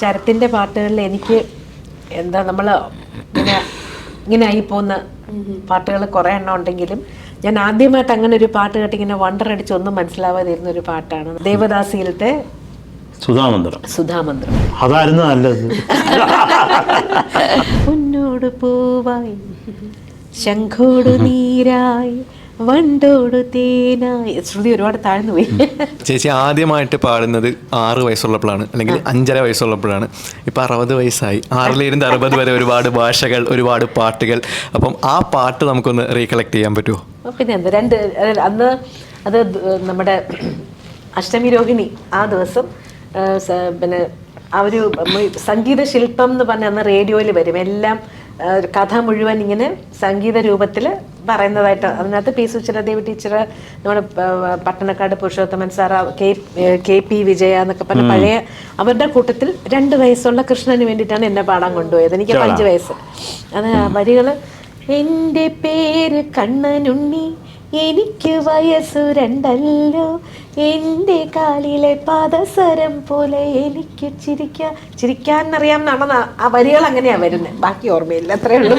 ശരത്തിന്റെ പാട്ടുകളിൽ എനിക്ക് എന്താ നമ്മൾ ഇങ്ങനെ ഇങ്ങനെ ആയി പോകുന്ന പാട്ടുകൾ കുറേ എണ്ണം ഉണ്ടെങ്കിലും ഞാൻ ആദ്യമായിട്ട് അങ്ങനെ ഒരു പാട്ട് കേട്ട് ഇങ്ങനെ വണ്ടർ അടിച്ച് ഒന്നും മനസ്സിലാവാതെ ഇരുന്ന ഒരു പാട്ടാണ്. ദേവദാസിയിലത്തെ സുധാമന്ത്രം. സുധാമന്ത്രം. അതായിരുന്നു നല്ലത്. പൊന്നോട് പൂവായി. ശംഖോട് നീരായി. വണ്ടോട് തേനായി ശ്രുതി ഒരുപാട് താഴ്ന്നു പോയി. ചേച്ചി ആദ്യമായിട്ട് പാടുന്നത് ആറ് വയസ്സുള്ളപ്പോഴാണ് അല്ലെങ്കിൽ അഞ്ചര വയസ്സുള്ളപ്പോഴാണ്. ഇപ്പം അറുപത് വയസ്സായി. ആറിലിരുന്ന് അറുപത് വരെ ഒരുപാട് ഭാഷകൾ ഒരുപാട് പാട്ടുകൾ. അപ്പം ആ പാട്ട് നമുക്കൊന്ന് റീകളക്ട് ചെയ്യാൻ പറ്റുമോ പിന്നെ എന്താ രണ്ട് അന്ന് അത് നമ്മുടെ അഷ്ടമി രോഹിണി ആ ദിവസം പിന്നെ ആ ഒരു സംഗീത ശില്പം എന്ന് പറഞ്ഞ അന്ന് റേഡിയോയിൽ വരും. എല്ലാം കഥ മുഴുവൻ ഇങ്ങനെ സംഗീത രൂപത്തിൽ പറയുന്നതായിട്ട് അതിനകത്ത് പി സുചിരദേവി ടീച്ചർ നമ്മുടെ Pattanakkad Purushothaman sir K K P Vijaya എന്നൊക്കെ പറഞ്ഞ പഴയ അവരുടെ കൂട്ടത്തിൽ രണ്ട് വയസ്സുള്ള കൃഷ്ണന് വേണ്ടിയിട്ടാണ് എന്നെ പാടാൻ കൊണ്ടുപോയത്. എനിക്ക് അഞ്ച് വയസ്സ്. അത് വരികൾ വരികൾ എന്റെ പേര് കണ്ണനുണ്ണി എനിക്ക് വയസ്സു രണ്ടല്ലോ. എന്റെ കാലിലെ പാദസരം പോലെ എനിക്ക് ചിരിക്കാൻ ചിരിക്കാൻ അറിയാം എന്നാണ് ആ വരികൾ അങ്ങനെയാ വരുന്നത് ബാക്കി ഓർമ്മയില്ല അത്രേ ഉള്ളൂ.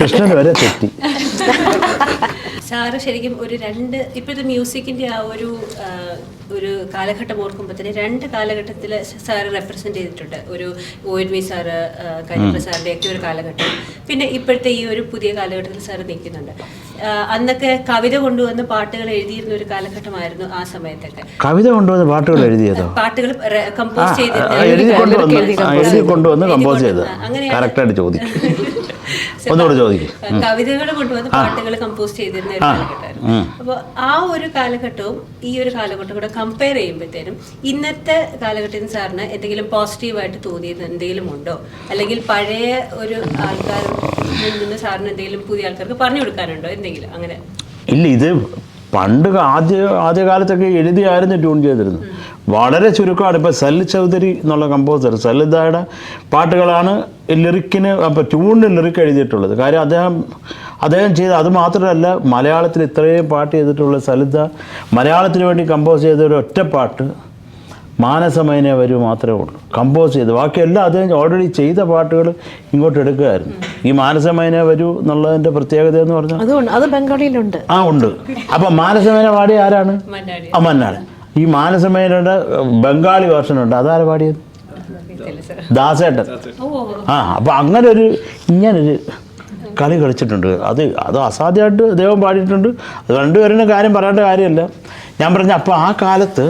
കൃഷ്ണൻ വരെ തെറ്റി. സാറ് ശരിക്കും ഒരു രണ്ട് ഇപ്പോഴത്തെ മ്യൂസിക്കിന്റെ ആ ഒരു ഒരു കാലഘട്ടം ഓർക്കുമ്പോൾ തന്നെ രണ്ട് കാലഘട്ടത്തിൽ സാറ് റെപ്രസെന്റ് ചെയ്തിട്ടുണ്ട്. ഒരു ഒ എൻ വി സാറ് കരിപ്പ സാറിന്റെ ഒക്കെ ഒരു കാലഘട്ടം. പിന്നെ ഇപ്പോഴത്തെ ഈ ഒരു പുതിയ കാലഘട്ടത്തിൽ സാറ് നിൽക്കുന്നുണ്ട്. അന്നൊക്കെ കവിത കൊണ്ടുവന്ന് പാട്ടുകൾ എഴുതിയിരുന്ന ഒരു കാലഘട്ടമായിരുന്നു ആ സമയത്തൊക്കെ. കവിത കൊണ്ടുവന്ന് പാട്ടുകൾ എഴുതിയതോ? പാട്ടുകൾ കമ്പോസ് എഴുതി കൊണ്ടുവന്ന് കമ്പോസ് ചെയ്ത് അങ്ങനെയാണ്. ചോദിക്കും. ഒന്നുകൂടെ ചോദിക്കും. കവിതകൾ കൊണ്ടുവന്ന് പാട്ടുകൾ കമ്പോസ് ചെയ്തിരുന്ന ഒരു കാലഘട്ടമായിരുന്നു. അപ്പോൾ ആ ഒരു കാലഘട്ടവും ഈ ഒരു കാലഘട്ടവും കൂടെ കമ്പയർ ചെയ്യുമ്പോഴത്തേനും ഇന്നത്തെ കാലഘട്ടത്തിൽ സാറിന് എന്തെങ്കിലും പോസിറ്റീവായിട്ട് തോന്നിയത് എന്തെങ്കിലും ഉണ്ടോ? അല്ലെങ്കിൽ പഴയ ഒരു ആൾക്കാർ നിന്ന് സാറിന് എന്തെങ്കിലും പുതിയ ആൾക്കാർക്ക് പറഞ്ഞു കൊടുക്കാനുണ്ടോ? എന്തെങ്കിലും അങ്ങനെ? ഇല്ല ഇത് പണ്ട് ആദ്യ ആദ്യകാലത്തൊക്കെ എഴുതിയായിരുന്നു ട്യൂൺ ചെയ്തിരുന്നത്. വളരെ ചുരുക്കമാണ്. ഇപ്പോൾ സൽ ചൗധരി എന്നുള്ള കമ്പോസർ സല്ലിദായുടെ പാട്ടുകളാണ് ലിറിക്കിന് അപ്പോൾ ട്യൂണിന് ലിറിക്ക് എഴുതിയിട്ടുള്ളത്. കാര്യം അദ്ദേഹം അദ്ദേഹം ചെയ്ത അത് മാത്രമല്ല മലയാളത്തിൽ ഇത്രയും പാട്ട് ചെയ്തിട്ടുള്ള സലിദ മലയാളത്തിന് വേണ്ടി കമ്പോസ് ചെയ്ത ഒരു ഒറ്റ പാട്ട് മാനസമയനെ വരൂ മാത്രമേ ഉള്ളൂ. കമ്പോസ് ചെയ്ത് ബാക്കിയെല്ലാം അദ്ദേഹം ഓൾറെഡി ചെയ്ത പാട്ടുകൾ ഇങ്ങോട്ട് എടുക്കുകയായിരുന്നു. ഈ മാനസമയനെ വരൂ എന്നുള്ളതിന്റെ പ്രത്യേകത എന്ന് പറഞ്ഞാൽ അതുകൊണ്ട് അത് ബംഗാളിയിലുണ്ട്. ആ ഉണ്ട്. അപ്പം മാനസമേന പാടിയ ആരാണ്? ആ മന്നാണ് ഈ മാനസമേനയുടെ ബംഗാളി വേർഷൻ ഉണ്ട്. അതാരെ പാടിയത്? ദാസേട്ടൻ. ആ അപ്പൊ അങ്ങനെ ഒരു ഇങ്ങനൊരു കളി കളിച്ചിട്ടുണ്ട്. അത് അത് അസാധ്യമായിട്ട് ദൈവം പാടിയിട്ടുണ്ട്. അത് രണ്ടുപേരുടെ കാര്യം പറയേണ്ട കാര്യമല്ല. ഞാൻ പറഞ്ഞ അപ്പോൾ ആ കാലത്ത്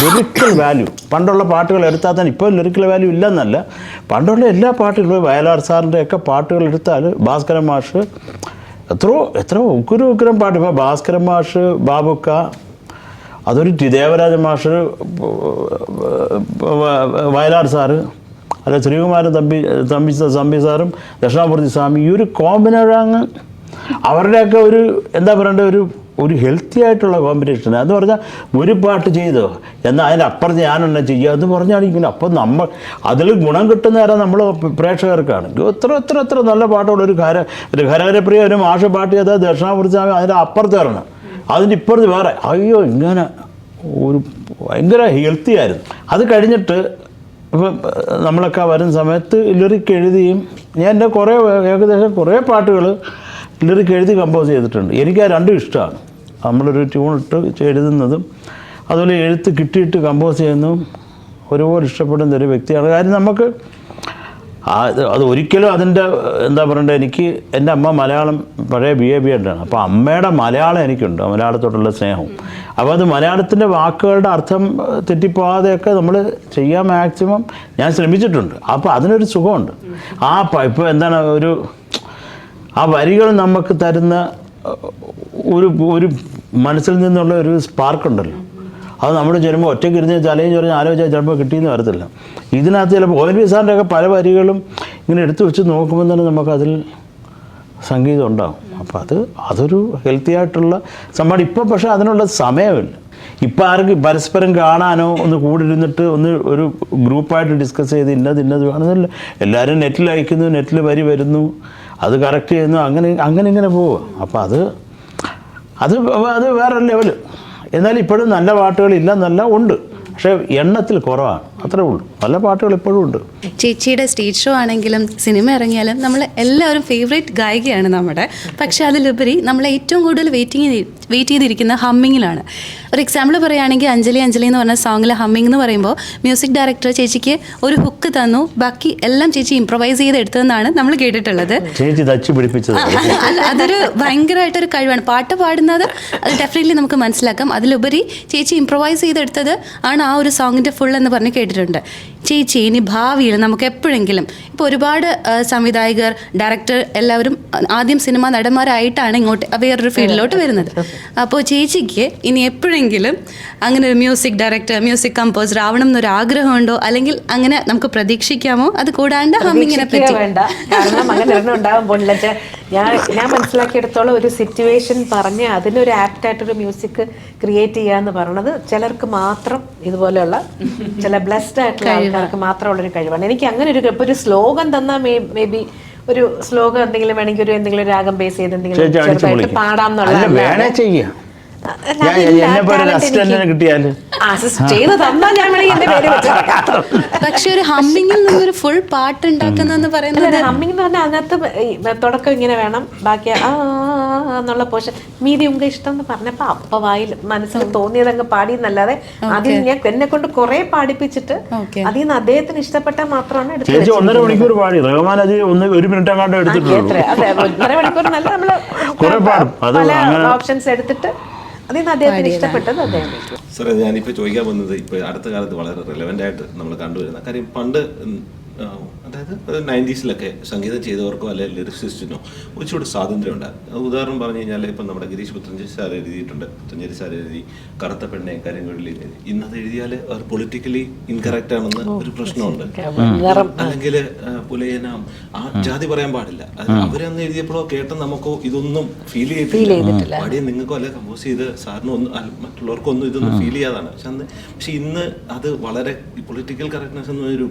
ലിറിക്കൽ വാല്യൂ പണ്ടുള്ള പാട്ടുകൾ എടുത്താൽ തന്നെ ഇപ്പോൾ ലിറിക്കൽ വാല്യൂ ഇല്ലെന്നല്ല. പണ്ടുള്ള എല്ലാ പാട്ടുകളും വയലാർ സാറിന്റെ ഒക്കെ പാട്ടുകൾ എടുത്താൽ ഭാസ്കരൻ മാഷ് എത്രയോ എത്രയോ ഉഗ്രം ഉഗ്രം പാട്ട്. ഇപ്പോൾ ഭാസ്കരൻ മാഷ് ബാബുക്ക അതൊരു ദേവരാജ മാഷ് വയലാർ സാറ് അല്ല ശ്രീകുമാരൻ തമ്പി തമ്പി തമ്പി സാറും ദക്ഷിണാമൂർത്തി സ്വാമി ഈ ഒരു കോമ്പിനേഷൻ അവരുടെയൊക്കെ ഒരു എന്താ പറയേണ്ടത് ഒരു ഒരു ഹെൽത്തി ആയിട്ടുള്ള കോമ്പിനേഷൻ എന്ന് പറഞ്ഞാൽ ഒരു പാട്ട് ചെയ്തോ എന്നാൽ അതിന്റെ ഞാൻ ഞാനെന്നെ ചെയ്യുക എന്ന് പറഞ്ഞാണ് ഇങ്ങനെ. അപ്പം നമ്മൾ അതിൽ ഗുണം കിട്ടുന്ന നേരം നമ്മൾ പ്രേക്ഷകർക്കാണ്. എത്ര എത്ര എത്ര നല്ല പാട്ടുള്ള ഒരു ഖര ഒരു കരകരപ്രിയ ഒരു മാഷ പാട്ട് ചെയ്താൽ ദക്ഷിണാമൂർത്തി സ്വാമി അതിന്റെ അപ്പുറത്ത് വരണം അതിന്റെ ഇപ്പുറത്ത് വേറെ അയ്യോ ഇങ്ങനെ ഒരു ഭയങ്കര ഹെൽത്തി ആയിരുന്നു. അത് കഴിഞ്ഞിട്ട് ഇപ്പം നമ്മളൊക്കെ വരുന്ന സമയത്ത് ലിറിക്ക് എഴുതിയും ഞാൻ എന്റെ കുറേ ഏകദേശം കുറേ പാട്ടുകൾ ലിറിക്ക് എഴുതി കമ്പോസ് ചെയ്തിട്ടുണ്ട്. എനിക്ക് ആ രണ്ടും ഇഷ്ടമാണ്. നമ്മളൊരു ട്യൂൺ ഇട്ട് എഴുതുന്നതും അതുപോലെ എഴുത്ത് കിട്ടിയിട്ട് കമ്പോസ് ചെയ്യുന്നതും ഒരുപോലെ ഇഷ്ടപ്പെടുന്ന ഒരു വ്യക്തിയാണ്. കാര്യം നമുക്ക് അത് ഒരിക്കലും അതിന്റെ എന്താ പറയണ്ടേ എനിക്ക് എന്റെ അമ്മ മലയാളം പഴയ ബി എ ബി എഡാണ് അപ്പോൾ അമ്മയുടെ മലയാളം എനിക്കുണ്ട് മലയാളത്തോടുള്ള സ്നേഹവും അപ്പോൾ അത് മലയാളത്തിന്റെ വാക്കുകളുടെ അർത്ഥം തെറ്റിപ്പോവാതെയൊക്കെ നമ്മൾ ചെയ്യാൻ മാക്സിമം ഞാൻ ശ്രമിച്ചിട്ടുണ്ട്. അപ്പോൾ അതിനൊരു സുഖമുണ്ട്. ആ ഇപ്പോൾ എന്താണ് ഒരു ആ വരികൾ നമുക്ക് തരുന്ന ഒരു ഒരു മനസ്സിൽ നിന്നുള്ള ഒരു സ്പാർക്ക് ഉണ്ടല്ലോ. അത് നമ്മൾ ചെല്ലുമ്പോൾ ഒറ്റയ്ക്ക് ഇരുന്ന് ചലയും ചൊറിഞ്ഞ് ആലോചിച്ചാൽ ചിലപ്പോൾ കിട്ടിയെന്ന് വരത്തില്ല. ഇതിനകത്ത് ചിലപ്പോൾ ഒ എൻ വി സാറിന്റെ ഒക്കെ പല വരികളും ഇങ്ങനെ എടുത്തു വെച്ച് നോക്കുമ്പോൾ തന്നെ നമുക്കതിൽ സംഗീതം ഉണ്ടാകും അപ്പോൾ അത് അതൊരു ഹെൽത്തി ആയിട്ടുള്ള സംഭവം ഇപ്പോൾ പക്ഷേ അതിനുള്ള സമയമില്ല. ഇപ്പം ആർക്ക് പരസ്പരം കാണാനോ ഒന്ന് കൂടിയിരുന്നിട്ട് ഒന്ന് ഒരു ഗ്രൂപ്പായിട്ട് ഡിസ്കസ് ചെയ്ത് ഇന്നത് ഇന്നത് വേണമെന്നില്ല എല്ലാവരും നെറ്റിൽ അയക്കുന്നു നെറ്റിൽ വരി വരുന്നു. അത് കറക്റ്റ് ചെയ്യുന്നു. അങ്ങനെ അങ്ങനെ ഇങ്ങനെ പോവുക. അപ്പോൾ അത് അത് അത് വേറെ ലെവൽ എന്നാൽ ഇപ്പോഴും നല്ല പാട്ടുകൾ ഇല്ലെന്നല്ല ഉണ്ട്. പക്ഷേ എണ്ണത്തിൽ കുറവാണ്. അത്രേ ഉള്ളൂ. നല്ല പാട്ടുകൾ ഇപ്പോഴും ഉണ്ട്. ചേച്ചിയുടെ സ്റ്റേജ് ഷോ ആണെങ്കിലും സിനിമ ഇറങ്ങിയാലും നമ്മൾ എല്ലാവരും ഫേവറേറ്റ് ഗായികയാണ് നമ്മുടെ. പക്ഷേ അതിലുപരി നമ്മൾ ഏറ്റവും കൂടുതൽ വെയിറ്റിംഗ് വെയിറ്റ് ചെയ്തിരിക്കുന്ന ഹമ്മിങ്ങിലാണ് ഒരു എക്സാമ്പിൾ പറയുകയാണെങ്കിൽ അഞ്ജലി അഞ്ജലി എന്ന് പറഞ്ഞ സോങ്ങിൽ ഹമ്മിങ് എന്ന് പറയുമ്പോൾ മ്യൂസിക് ഡയറക്ടർ ചേച്ചിക്ക് ഒരു ഹുക്ക് തന്നു. ബാക്കി എല്ലാം ചേച്ചി ഇംപ്രവൈസ് ചെയ്ത് എടുത്തതെന്നാണ് നമ്മൾ കേട്ടിട്ടുള്ളത്. ചേച്ചി തച്ച് പിടിപ്പിച്ചത്. അല്ല അതൊരു ഭയങ്കരമായിട്ടൊരു കഴിവാണ്. പാട്ട് പാടുന്നത് അത് ഡെഫിനറ്റ്ലി നമുക്ക് മനസ്സിലാക്കാം. അതിലുപരി ചേച്ചി ഇംപ്രവൈസ് ചെയ്തെടുത്തത് ആണ് ആ ഒരു സോങ്ങിന്റെ ഫുൾ എന്ന് പറഞ്ഞ് കേട്ടിട്ടുണ്ട്. ചേച്ചി ഇനി ഭാവിയിൽ നമുക്ക് എപ്പോഴെങ്കിലും ഇപ്പോൾ ഒരുപാട് സംവിധായകർ ഡയറക്ടർ എല്ലാവരും ആദ്യം സിനിമ നടന്മാരായിട്ടാണ് ഇങ്ങോട്ട് വേറൊരു ഫീൽഡിലോട്ട് വരുന്നത്. അപ്പോൾ ചേച്ചിക്ക് ഇനി എപ്പോഴെങ്കിലും അങ്ങനെ ഒരു മ്യൂസിക് ഡയറക്ടർ മ്യൂസിക് കമ്പോസർ ആവണം എന്നൊരു ആഗ്രഹമുണ്ടോ? അല്ലെങ്കിൽ അങ്ങനെ നമുക്ക് പ്രതീക്ഷിക്കാമോ? അത് കൂടാണ്ട് ഹമ്മിങ്ങിനെ പറ്റി. വേണ്ട. കാരണം അങ്ങനെ ഒരെണ്ണം ഉണ്ടാവാൻ പോണില്ല ഞാൻ ഞാൻ മനസ്സിലാക്കിയെടുത്തോളം ഒരു സിറ്റുവേഷൻ പറഞ്ഞ് അതിനൊരു ആപ്റ്റായിട്ടൊരു മ്യൂസിക് ക്രിയേറ്റ് ചെയ്യാന്ന് പറയണത് ചിലർക്ക് മാത്രം ഇതുപോലെയുള്ള ചില ബ്ലെസ്ഡ് ആയിട്ടുള്ള ആൾക്കാർക്ക് മാത്രമുള്ള ഒരു കഴിവാണ്. എനിക്ക് അങ്ങനെ ഒരു ഇപ്പൊ ഒരു സ്ലോഗൻ തന്നാൽ മേ മേ ബി ഒരു ശ്ലോകം എന്തെങ്കിലും വേണമെങ്കിൽ ഒരു എന്തെങ്കിലും രാഗം ബേസ് ചെയ്ത് എന്തെങ്കിലും പാടാം എന്നുള്ളത് എന്നുള്ള പക്ഷെ ഒരു ഹമ്മിങ്ങിൽ നിന്നൊരു ഫുൾ പാട്ട് ഉണ്ടാക്കുന്ന പറയുന്നത് ഹമ്മിങ് എന്ന് പറഞ്ഞാൽ അതിനകത്ത് തുടക്കം ഇങ്ങനെ വേണം. ബാക്കി ആ എന്നുള്ള പോഷൻ മീതി ഉങ്ക ഇഷ്ടം എന്ന് പറഞ്ഞപ്പോ അപ്പ വായിൽ മനസ്സിൽ തോന്നിയത് അങ്ങ് പാടി എന്നല്ലാതെ അതിൽ ഞാൻ എന്നെ കൊണ്ട് കുറെ പാടിപ്പിച്ചിട്ട്. അതിൽ നിന്ന് അദ്ദേഹത്തിന് ഇഷ്ടപ്പെട്ടാൽ മാത്രമാണ് ഒന്നര മണിക്കൂർ പാടി. റഹ്മാൻ അത് ഒന്ന് ഒരു മിനിറ്റ് അങ്ങാണ്ട് അതെ ഒന്നര മണിക്കൂർ നല്ല നമ്മൾ കുറെ പാടും. അത് അങ്ങനെ- ഓപ്ഷൻസ് എടുത്തിട്ട് അതിൽ നിന്ന് അദ്ദേഹത്തിന് ഇഷ്ടപ്പെട്ടത് അദ്ദേഹം വെച്ചു. സാറേ ഞാനിപ്പോൾ ചോദിക്കാൻ വന്നത് ഇപ്പോൾ അടുത്ത കാലത്ത് വളരെ റിലവന്റ് ആയിട്ട് നമ്മൾ കണ്ടുവരുന്ന കാര്യം പണ്ട് അതായത് നയന്റീസിലൊക്കെ സംഗീതം ചെയ്തവർക്കോ അല്ലെങ്കിൽ ലിറിസിസ്റ്റിനോ കുറച്ചുകൂടി സ്വാതന്ത്ര്യം ഉണ്ടാകും ഉദാഹരണം പറഞ്ഞു കഴിഞ്ഞാൽ ഇപ്പം നമ്മുടെ ഗിരീഷ് പുത്തഞ്ചേരി സാർ എഴുതിയിട്ടുണ്ട്. പുത്തഞ്ചേരി സാർ എഴുതി കറുത്ത പെണ്ണെ കരിങ്കുഴലി എഴുതി ഇന്നത് എഴുതിയാൽ അവർ പൊളിറ്റിക്കലി ഇൻകറക്റ്റ് ആണെന്ന് ഒരു പ്രശ്നമുണ്ട്. അല്ലെങ്കിൽ പുലയന ആ ജാതി പറയാൻ പാടില്ല. അവരെന്ന് എഴുതിയപ്പോഴോ കേട്ട നമുക്കോ ഇതൊന്നും ഫീൽ ചെയ്തിട്ടില്ല പാടിയ നിങ്ങൾക്കോ അല്ലെ കമ്പോസ് ചെയ്ത് സാറിനും ഒന്നും അല്ല, മറ്റുള്ളവർക്കൊന്നും ഇതൊന്നും ഫീൽ ചെയ്യാതാണ്. പക്ഷെ അന്ന് പക്ഷെ ഇന്ന് അത് വളരെ പൊളിറ്റിക്കൽ കറക്റ്റ്നെസ് എന്നൊരു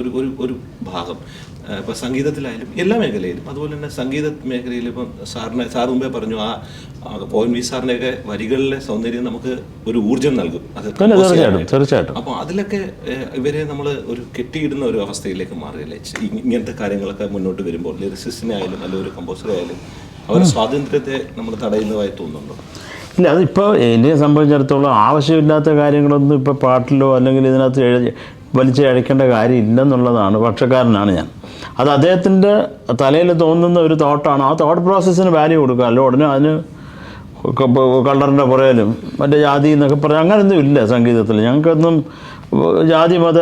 ഒരു ഒരു ഒരു ഭാഗം. ഇപ്പോൾ ഇപ്പൊ സംഗീതത്തിലായാലും എല്ലാ മേഖലയിലും. അതുപോലെ തന്നെ സംഗീത മേഖലയിൽ ഇപ്പം സാറിനെ സാർ മുമ്പേ പറഞ്ഞു ആ പോയിൻ വി സാറിന്റെയൊക്കെ വരികളിലെ സൗന്ദര്യം നമുക്ക് ഒരു ഊർജം നൽകും. അത് തീർച്ചയായിട്ടും അപ്പോൾ അതിലൊക്കെ ഇവരെ നമ്മൾ ഒരു കെട്ടിയിടുന്ന ഒരു അവസ്ഥയിലേക്ക് മാറുകയല്ലേ? ഇങ്ങനത്തെ കാര്യങ്ങളൊക്കെ മുന്നോട്ട് വരുമ്പോൾ ലിറിസിസ്റ്റിനെ ആയാലും അല്ലെങ്കിൽ ഒരു കമ്പോസറെ ആയാലും അവരുടെ സ്വാതന്ത്ര്യത്തെ നമ്മൾ തടയുന്നതായി തോന്നുന്നുണ്ടോ? ഇല്ല അതിപ്പോൾ എന്നെ സംബന്ധിച്ചിടത്തോളം ആവശ്യമില്ലാത്ത കാര്യങ്ങളൊന്നും ഇപ്പോൾ പാട്ടിലോ അല്ലെങ്കിൽ ഇതിനകത്ത് എഴുതി വലിച്ച് കാര്യമില്ലെന്നുള്ളതാണ് പക്ഷക്കാരനാണ് ഞാൻ. അത് അദ്ദേഹത്തിന്റെ തലയിൽ തോന്നുന്ന ഒരു തോട്ടാണ് ആ തോട്ട് പ്രോസസ്സിന് വാല്യൂ കൊടുക്കുക. അല്ല ഉടനെ അതിന് കളറിന്റെ പുറയിലും മറ്റേ ജാതി എന്നൊക്കെ പറയാം അങ്ങനെയൊന്നും ഇല്ല സംഗീതത്തിൽ. ഞങ്ങൾക്കൊന്നും ജാതി മത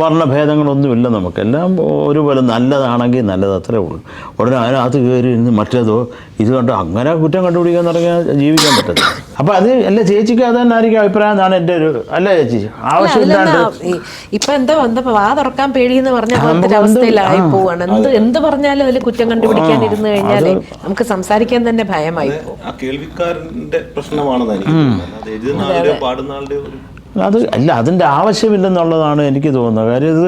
വർണഭേദങ്ങളൊന്നും ഇല്ല നമുക്ക്. എല്ലാം ഒരുപോലെ നല്ലതാണെങ്കിൽ നല്ലത് അത്രേ ഉള്ളൂ. ഉടനെ അതിനകത്ത് കയറി ഇരുന്ന് മറ്റേതോ ഇത് കണ്ട് അങ്ങനെ കുറ്റം കണ്ടുപിടിക്കാൻ തുടങ്ങിയാൽ ജീവിക്കാൻ പറ്റത്തില്ല. അപ്പോൾ അത് അല്ല ചേച്ചിക്ക് അത് തന്നെ ആയിരിക്കും അഭിപ്രായം? എന്നാണ് എന്റെ ഒരു അല്ല ചേച്ചി? ആവശ്യമില്ലാണ്ട് ഇപ്പൊ എന്താ എന്താ വാ തുറക്കാൻ പേടിയെന്ന് പറഞ്ഞ പോലത്തെ അവസ്ഥയിലായി പോവാണ്. എന്ത് എന്ത് പറഞ്ഞാലും അതിൽ കുറ്റം കണ്ടുപിടിക്കാൻ ഇരുന്ന് കഴിഞ്ഞാൽ നമുക്ക് സംസാരിക്കാൻ തന്നെ ഭയമായി പോകും. കേൾവിക്കാരന്റെ പ്രശ്നമാണെന്ന് എനിക്ക് തോന്നുന്നത്. അല്ലാതെ എഴുതുന്ന ആളുടെയോ പാടുന്ന ആളുടെയോ ഒരു അത് അല്ല അതിന്റെ ആവശ്യമില്ലെന്നുള്ളതാണ് എനിക്ക് തോന്നുന്നത്. കാര്യം ഇത്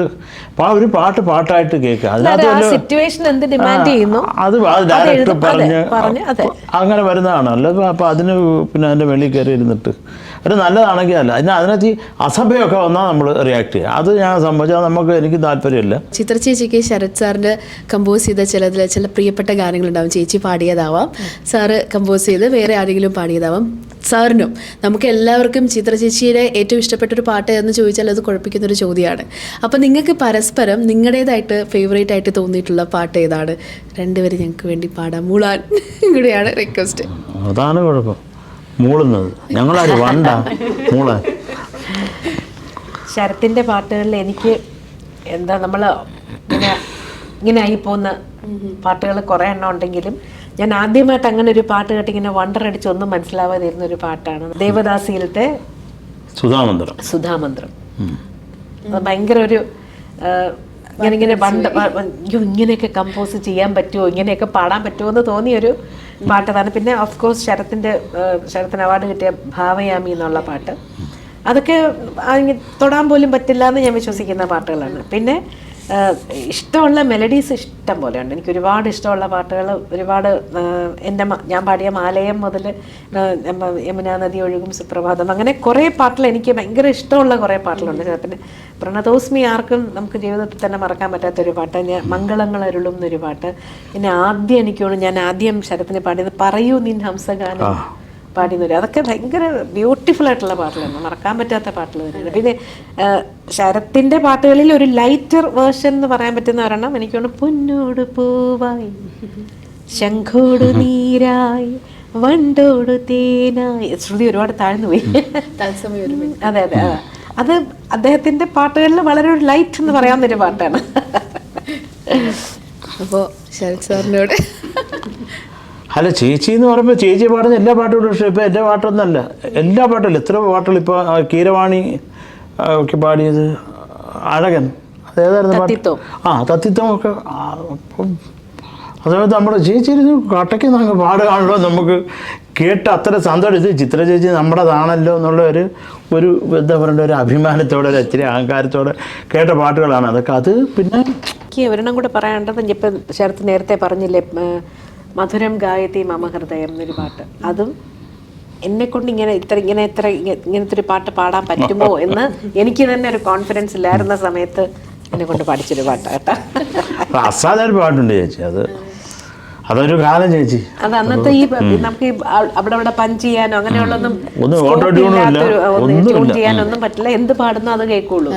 പാ- ഒരു പാട്ട് പാട്ടായിട്ട് കേൾക്കുക. അതിനകത്ത് ആ സിറ്റുവേഷൻ എന്ത് ഡിമാൻഡ് ചെയ്യുന്നു അത് ഡയറക്ടർ പറഞ്ഞ് അങ്ങനെ വരുന്നതാണ് അല്ലാതെ അപ്പോൾ അതിന് പിന്നെ അതിന്റെ വെളിയിൽ കയറി ഇരുന്നിട്ട് ഒരു നല്ലതാണെങ്കിൽ അല്ല അതിന് അതിനകത്ത് ഈ അസഭ്യമൊക്കെ വന്നാൽ നമ്മൾ റിയാക്ട് ചെയ്യുക. അത് ഞാൻ സംബന്ധിച്ചാൽ നമുക്ക് എനിക്ക് താല്പര്യമില്ല. ചിത്ര ചേച്ചിക്ക് ശരത് സാറിന്റെ കമ്പോസ് ചെയ്ത ചിലതിൽ ചില പ്രിയപ്പെട്ട ഗാനങ്ങളുണ്ടാവും. ചേച്ചി പാടിയതാവാം. സാറ് കമ്പോസ് ചെയ്ത് വേറെ ആരെങ്കിലും പാടിയതാവാം. സാറിനും നമുക്ക് എല്ലാവർക്കും ചിത്ര ചേച്ചിയുടെ ഏറ്റവും ഇഷ്ടപ്പെട്ടൊരു പാട്ട് എന്ന് ചോദിച്ചാൽ അത് കുഴപ്പിക്കുന്നൊരു ചോദ്യമാണ്. അപ്പോൾ നിങ്ങൾക്ക് പരസ്പരം നിങ്ങളുടേതായിട്ട് ഫേവറേറ്റ് ആയിട്ട് തോന്നിയിട്ടുള്ള പാട്ട് ഏതാണ്? രണ്ടുപേരും ഞങ്ങൾക്ക് വേണ്ടി പാടാം. മൂളാൻ കൂടെയാണ് റിക്വസ്റ്റ് അതാണ് കുഴപ്പം. മൂളുന്നത്. ഞങ്ങളാര് വണ്ട? മൂള. ശരത്തിന്റെ പാട്ടുകളിൽ എനിക്ക് എന്താ നമ്മൾ ഇങ്ങനെ ഇങ്ങനെ ആയി പോകുന്ന പാട്ടുകൾ കുറേ എണ്ണം ഉണ്ടെങ്കിലും ഞാൻ ആദ്യമായിട്ട് അങ്ങനെ ഒരു പാട്ട് കേട്ട് ഇങ്ങനെ വണ്ടർ അടിച്ചൊന്നും മനസ്സിലാവാതെ ഇരുന്ന ഒരു പാട്ടാണ്. ദേവദാസിയിലത്തെ സുധാമന്ത്രം. സുധാമന്ത്രം. അത് ഭയങ്കര ഒരു ഞാനിങ്ങനെ പ- അയ്യോ ഇങ്ങനെയൊക്കെ കമ്പോസ് ചെയ്യാൻ പറ്റുമോ ഇങ്ങനെയൊക്കെ പാടാൻ പറ്റുമോ എന്ന് തോന്നിയൊരു പാട്ടതാണ്. പിന്നെ ഓഫ് കോഴ്സ് ശരത്തിന്റെ ആ, ശരത്തിന് അവാർഡ് കിട്ടിയ ഭാവയാമി എന്നുള്ള പാട്ട്. അതൊക്കെ തൊടാൻ പോലും പറ്റില്ല എന്ന് ഞാൻ വിശ്വസിക്കുന്ന പാട്ടുകളാണ്. പിന്നെ ഇഷ്ടമുള്ള മെലഡീസ് ഇഷ്ടം പോലെ ഉണ്ട്. എനിക്ക് ഒരുപാട് ഇഷ്ടമുള്ള പാട്ടുകൾ ഒരുപാട് എന്റെ ഞാൻ പാടിയ മാലയം മുതൽ യമുനാ നദി ഒഴുകും സുപ്രഭാതം. അങ്ങനെ കുറേ പാട്ടുകൾ എനിക്ക് ഭയങ്കര ഇഷ്ടമുള്ള കുറേ പാട്ടുകളുണ്ട്. പിന്നെ പ്രണതോസ്മി ആർക്കും നമുക്ക് ജീവിതത്തിൽ തന്നെ മറക്കാൻ പറ്റാത്ത ഒരു പാട്ട്. ഞാൻ മംഗളങ്ങൾ അരുളും എന്നൊരു പാട്ട്. പിന്നെ ആദ്യം എനിക്ക് തോന്നുന്നു ഞാൻ ആദ്യം ശരത്തിന് പാടിയത് പറയൂ നിൻ ഹംസഗാനം. പാടിയൊരു അതൊക്കെ ഭയങ്കര ബ്യൂട്ടിഫുൾ ആയിട്ടുള്ള പാട്ടുകളാണ്. മറക്കാൻ പറ്റാത്ത പാട്ടുകൾ തന്നെയാണ്. പിന്നെ ശരത്തിന്റെ ശരത്തിന്റെ പാട്ടുകളിൽ ഒരു ലൈറ്റർ വേർഷൻ എന്ന് പറയാൻ പറ്റുന്ന ഒരെണ്ണം എനിക്ക് തോന്നുന്നു പൊന്നോട് പൂവായി ശംഖോട് നീരായി വണ്ടോട് തേനായി. ശ്രുതി ഒരുപാട് താഴ്ന്നു പോയി. അതെ അതെ. അത് അദ്ദേഹത്തിന്റെ പാട്ടുകളിൽ വളരെ ഒരു ലൈറ്റ് എന്ന് പറയാവുന്നൊരു പാട്ടാണ്. അപ്പോൾ ശരത് സാറിനോട് അല്ല ചേച്ചി എന്ന് പറയുമ്പോൾ ചേച്ചി പാടുന്ന എല്ലാ പാട്ടുകളും പക്ഷേ ഇപ്പോൾ എന്റെ പാട്ടൊന്നല്ല എല്ലാ പാട്ടും എത്ര പാട്ടുകൾ ഇപ്പോൾ കീരവാണി ഒക്കെ പാടിയത് അഴകൻ അതേതായിരുന്നു പാട്ട്? ആ തത്തിത്വം ഒക്കെ അതായത് അതേപോലെ നമ്മുടെ ചേച്ചി ഇരുന്ന് കട്ടയ്ക്ക് നമുക്ക് പാടുകയാണല്ലോ നമുക്ക് കേട്ട് അത്ര സന്തോഷം. ഇത് ചിത്ര ചേച്ചി നമ്മുടേതാണല്ലോ എന്നുള്ള ഒരു ഒരു എന്താ പറയണ്ട ഒരു അഭിമാനത്തോടെ ഒരു ഇച്ചിരി അഹങ്കാരത്തോടെ കേട്ട പാട്ടുകളാണ്. അതൊക്കെ അത് പിന്നെ ഒരെണ്ണം കൂടെ പറയാനുണ്ടെന്ന് ഇപ്പം ശരത്ത് നേരത്തെ പറഞ്ഞില്ലേ മധുരം ഗായത്തി മമ ഹൃദയം എന്നൊരു പാട്ട്. അതും എന്നെ കൊണ്ട് ഇങ്ങനെ ഇത്ര ഇങ്ങനെ ഇത്ര ഇങ്ങ- ഇങ്ങനത്തെ ഒരു പാട്ട് പാടാൻ പറ്റുമോ എന്ന് എനിക്ക് തന്നെ ഒരു കോൺഫിഡൻസ് ഇല്ലായിരുന്ന സമയത്ത് എന്നെ കൊണ്ട് പഠിച്ചൊരു പാട്ട് കേട്ടോ. അസാധാരണ പാട്ടുണ്ട് ചേച്ചി. അത് അതൊരു കാലം ചേച്ചി. അത് അന്നത്തെ ഈ നമുക്ക് അവിടെ അവിടെ പഞ്ച് ചെയ്യാനോ അങ്ങനെയുള്ളൊന്നും. ട്യൂൺ ചെയ്യാനൊന്നും പറ്റില്ല. എന്ത് പാടുന്നോ അത് കേൾക്കുള്ളൂ.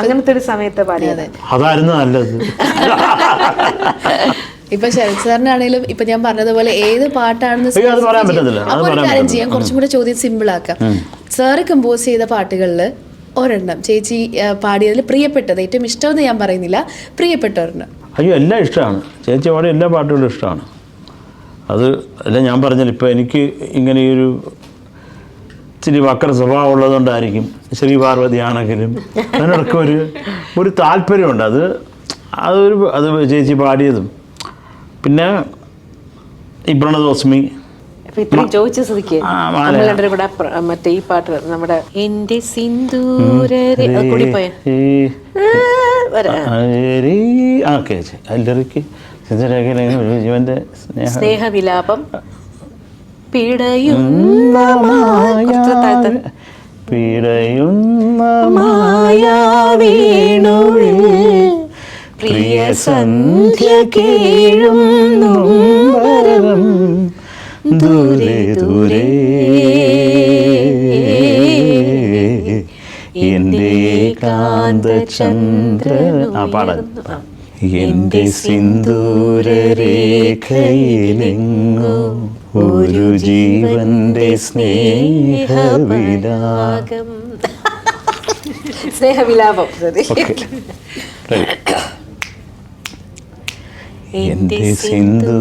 അങ്ങനത്തെ ഒരു സമയത്ത് പാടിയത്. അതായിരുന്നു നല്ലത്. ഇപ്പൊ ശരത് സാറിനാണെങ്കിലും ഇപ്പൊ ഞാൻ പറഞ്ഞതുപോലെ ഏത് പാട്ടാണെന്ന് അപ്പൊ ഒരു കാര്യം. ചെയ്യാം. കുറച്ചും കൂടെ ചോദ്യം സിമ്പിൾ ആക്കാം. സാറ് കമ്പോസ് ചെയ്ത പാട്ടുകളിൽ ഒരെണ്ണം ചേച്ചി പാടിയതിൽ പ്രിയപ്പെട്ടത് ഏറ്റവും ഇഷ്ടമെന്ന് ഞാൻ പറയുന്നില്ല പ്രിയപ്പെട്ട ഒരെണ്ണം. അയ്യോ എല്ലാം ഇഷ്ടമാണ്. ചേച്ചി പാടിയ എല്ലാ പാട്ടുകളും ഇഷ്ടമാണ്. അത് അല്ല ഞാൻ പറഞ്ഞില്ല ഇപ്പോൾ എനിക്ക് ഇങ്ങനെ ഒരു ഇച്ചിരി വക്ര സ്വഭാവം ഉള്ളതുകൊണ്ടായിരിക്കും ശ്രീ പാർവതി ആണെങ്കിലും അതിനൊക്കെ ഒരു ഒരു താല്പര്യമുണ്ട്. അത് അതൊരു അത് ചേച്ചി പാടിയതും. പിന്നെ ഇബ്രണത് ഓസ്മി അപ്പൊ ഇത്രയും ചോദിച്ച സ്ഥിതിക്ക് മറ്റേ ഈ പാട്ട് നമ്മുടെ എന്റെ ജീവന്റെ സ്നേഹം. സ്നേഹവിലാപം പിടയുന്ന മായ- പ്രിയ സന്ധ്യ കേഴും ദൂരെ ദൂരെ. എന്റെ കാന്ത ചന്ദ്രൻ ആ. പാടാൻ എന്റെ സിന്ദൂരരേഖയിലെങ്ങോ ഒരു ജീവന്റെ സ്നേഹവിലാകം സ്നേഹവിലാപം എന്റെ സിന്ദൂരരേഖയിലെങ്ങോ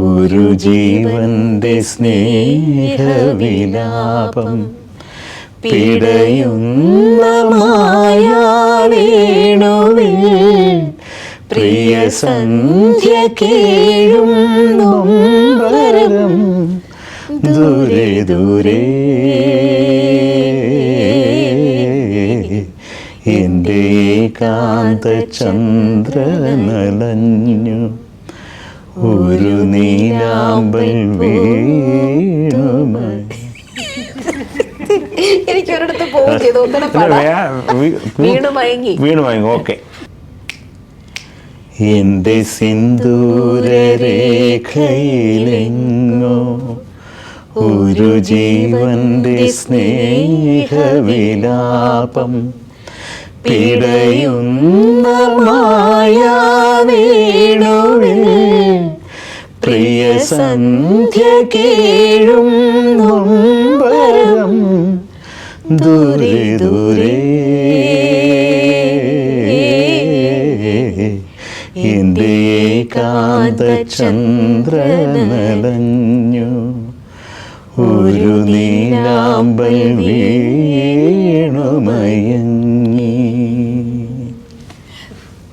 ഒരു ജീവന്റെ സ്നേഹവിലാപം പിടയുന്ന മായാവേണുവിൽ പ്രിയ സന്ധ്യ കേഴും ദൂരെ ദൂരെ. കാന്ത ചന്ദ്രനലഞ്ഞു. ഒരു നീലാമ്പൽ വീണുമായി. എനിക്ക് ഒരിടത്ത് വീണു മയങ്ങി. വീണു മയങ്ങി ഓക്കെ. എന്റെ സിന്ദൂരരേഖയിലെങ്ങോ ഒരു ജീവന്റെ സ്നേഹവിലാപം പിടയുന്ന മായാവേണുവിൽ പ്രിയ സന്ധ്യ കേഴും നൊമ്പരം ദൂരെ ദൂരെ. എന്റെ ഏകാന്ത ചന്ദ്രനലഞ്ഞു ഒരു നീലാമ്പൽ വീണുമയങ്ങി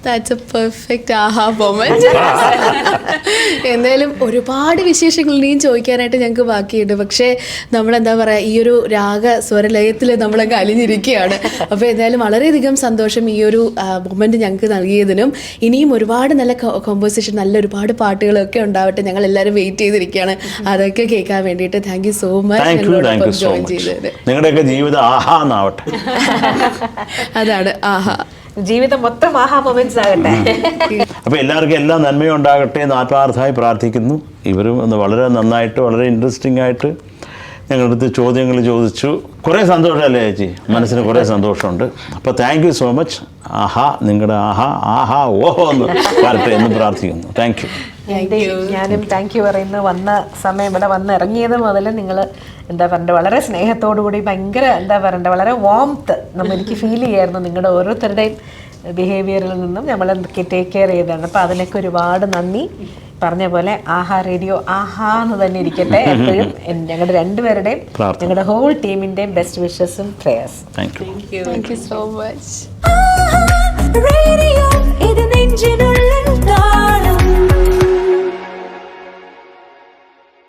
ദാറ്റ്സ് എ പെർഫെക്റ്റ് ആഹാ മൊമെന്റ് എന്തായാലും ഒരുപാട് വിശേഷങ്ങൾ ഇനിയും ചോദിക്കാനായിട്ട് ഞങ്ങൾക്ക് ബാക്കിയുണ്ട്. പക്ഷേ നമ്മളെന്താ പറയുക ഈ ഒരു രാഗ സ്വരലയത്തിൽ നമ്മളങ്ങ് അലിഞ്ഞിരിക്കുകയാണ്. അപ്പോൾ എന്തായാലും വളരെയധികം സന്തോഷം ഈ ഒരു മൊമെന്റ് ഞങ്ങൾക്ക് നൽകിയതിനും. ഇനിയും ഒരുപാട് നല്ല കോമ്പോസിഷൻ നല്ല ഒരുപാട് പാട്ടുകളൊക്കെ ഉണ്ടാവട്ടെ. ഞങ്ങൾ എല്ലാവരും വെയിറ്റ് ചെയ്തിരിക്കുകയാണ്. അതൊക്കെ കേൾക്കാൻ വേണ്ടിയിട്ട് thank you so much join ചെയ്തത് നിങ്ങളുടെയൊക്കെ ജീവിതം ആഹാ എന്നാവട്ടെ അതാണ് ആഹാ. ജീവിതം മൊത്തം ആഹാ മൊമെന്റ്സ് ആകട്ടെ. അപ്പോൾ എല്ലാവർക്കും എല്ലാ നന്മയും ഉണ്ടാകട്ടെ എന്ന് ആത്മാർത്ഥമായി പ്രാർത്ഥിക്കുന്നു. ഇവരും ഒന്ന് വളരെ നന്നായിട്ട് വളരെ ഇൻട്രസ്റ്റിംഗ് ആയിട്ട് ഞങ്ങളുടെ അടുത്ത് ചോദ്യങ്ങൾ ചോദിച്ചു. കുറേ സന്തോഷമല്ലേ ചേച്ചി? മനസ്സിന് കുറേ സന്തോഷമുണ്ട്. അപ്പോൾ താങ്ക് യു സോ മച്ച് ആഹാ നിങ്ങളുടെ ആഹാ ആഹാ ഓഹോ എന്ന് വരട്ടെ എന്ന് പ്രാർത്ഥിക്കുന്നു. താങ്ക് യു ഞാനും താങ്ക് യു പറയുന്നു. വന്ന സമയം ഇവിടെ വന്ന് ഇറങ്ങിയത് മുതൽ നിങ്ങൾ എന്താ പറയണ്ടത് വളരെ സ്നേഹത്തോടു കൂടി ഭയങ്കര എന്താ പറയണ്ടത് വളരെ വാംത്ത് നമ്മൾ എനിക്ക് ഫീൽ ചെയ്യായിരുന്നു നിങ്ങളുടെ ഓരോരുത്തരുടെയും ബിഹേവിയറിൽ നിന്നും നമ്മൾ ടേക്ക് കെയർ ചെയ്തതാണ്. അപ്പോൾ അതിനൊക്കെ ഒരുപാട് നന്ദി. പറഞ്ഞ പോലെ ആഹാ റേഡിയോ ആഹാ എന്ന് തന്നെ ഇരിക്കട്ടെ എപ്പോഴും. ഞങ്ങളുടെ രണ്ടുപേരുടെയും ഞങ്ങളുടെ ഹോൾ ടീമിന്റെയും best വിഷസും prayers thank you thank you so much